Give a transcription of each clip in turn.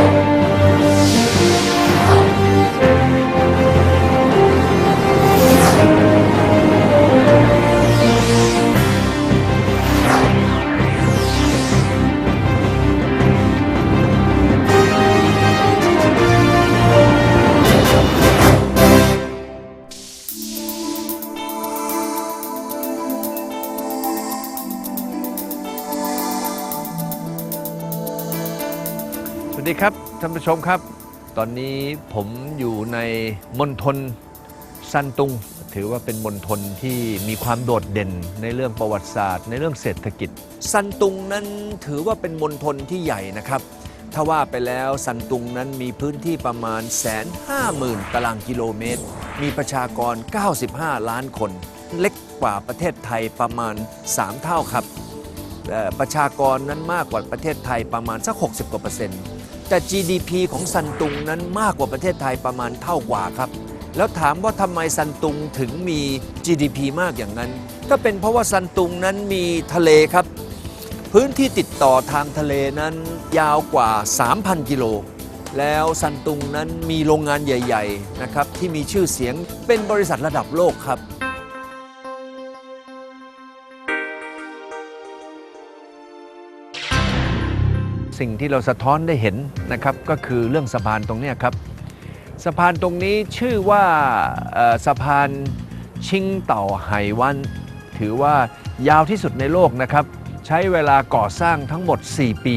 ส วัสดีครับท่านผู้ชมครับ ตอนนี้ผมอยู่ในมณฑลซันตุง ถือว่าเป็นมณฑลที่มีความโดดเด่นในเรื่องประวัติศาสตร์ ในเรื่องเศรษฐกิจซันตุงนั้นถือว่าเป็นมณฑลที่ใหญ่นะครับ ถ้าว่าไปแล้วซันตุงนั้นมีพื้นที่ประมาณแสนห้าหมื่นตารางกิโลเมตร มีประชากร 95 ล้านคน เล็กกว่าประเทศไทยประมาณ 3 เท่าครับประชากรนั้นมากกว่าประเทศไทยประมาณสัก 60กว่าเปอร์เซ็นต์ แต่ GDP ของซันตุงนั้นมากกว่าประเทศไทยประมาณเท่ากว่าครับ แล้วถามว่าทำไมซันตุงถึงมี GDP มากอย่างนั้น ก็เป็นเพราะว่าซันตุงนั้นมีทะเลครับ พื้นที่ติดต่อทางทะเลนั้นยาวกว่า 3,000 กิโลแล้วซันตุงนั้นมีโรงงานใหญ่ ๆ นะครับ ที่มีชื่อเสียงเป็นบริษัทระดับโลกครับ สิ่งที่เราสะท้อนได้เห็นนะครับก็คือเรื่องสะพานตรงนี้ครับสะพานตรงนี้ชื่อว่าสะพานชิงเต่าไหวัน ถือว่ายาวที่สุดในโลกนะครับ ใช้เวลาก่อสร้างทั้งหมด 4 ปี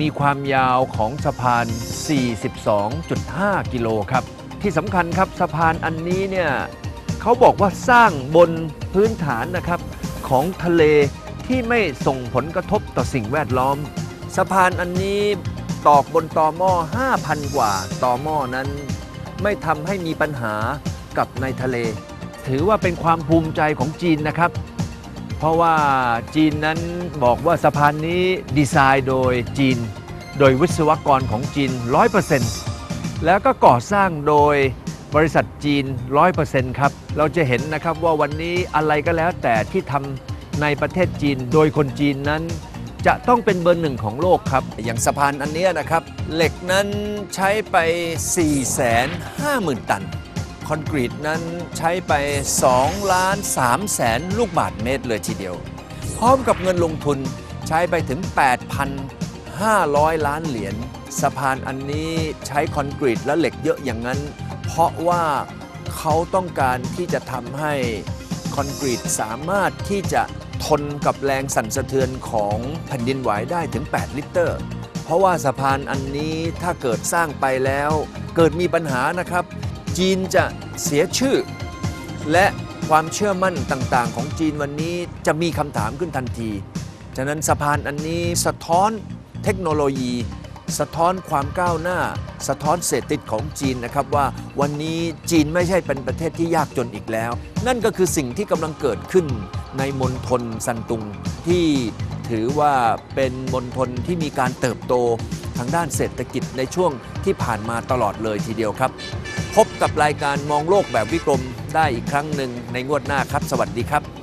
มีความยาวของสะพาน 42.5 กิโลครับ ที่สำคัญครับสะพานอันนี้เนี่ยเขาบอกว่าสร้างบนพื้นฐานนะครับของทะเลที่ไม่ส่งผลกระทบต่อสิ่งแวดล้อม สะพานอันนี้ตอกบนตอหม้อ5,000 กว่าตอหม้อนั้น ไม่ทำให้มีปัญหากับในทะเล ถือว่าเป็นความภูมิใจของจีนนะครับ เพราะว่าจีนนั้นบอกว่าสะพานนี้ดีไซน์โดยจีน โดยวิศวกรของจีน 100%แล้วก็ก่อสร้างโดยบริษัทจีน 100%ครับ เราจะเห็นนะครับว่าวันนี้อะไรก็แล้วแต่ที่ทำในประเทศจีน โดยคนจีนนั้น จะต้องเป็นเบอร์หนึ่งของโลกครับ อย่างสะพานอันเนี้ยนะครับ เหล็กนั้นใช้ไป 450,000 ตัน คอนกรีตนั้นใช้ไป2ล้าน3แสนลูกบาทเมตรเลยทีเดียว พร้อมกับเงินลงทุนใช้ไปถึง 8,500 ล้านเหรียญสะพานอันนี้ใช้คอนกรีตและเหล็กเยอะอย่างนั้น เพราะว่าเขาต้องการที่จะทำให้คอนกรีตสามารถที่จะ ทนกับแรงสั่นสะเทือนของแผ่นดินไหวได้ถึง 8 ลิตร เพราะว่าสะพานอันนี้ถ้าเกิดสร้างไปแล้ว เกิดมีปัญหานะครับ จีนจะเสียชื่อ และความเชื่อมั่นต่างๆ ของจีนวันนี้จะมีคำถามขึ้นทันที ฉะนั้นสะพานอันนี้สะท้อนเทคโนโลยี สะท้อนความก้าวหน้า สะท้อนเศรษฐกิจของจีนนะครับว่าวันนี้จีนไม่ใช่เป็นประเทศที่ยากจนอีกแล้ว นั่นก็คือสิ่งที่กำลังเกิดขึ้นในมณฑลซันตุง ที่ถือว่าเป็นมณฑลที่มีการเติบโตทางด้านเศรษฐกิจในช่วงที่ผ่านมาตลอดเลยทีเดียวครับ พบกับรายการมองโลกแบบวิกรมได้อีกครั้งหนึ่งในงวดหน้าครับ สวัสดีครับ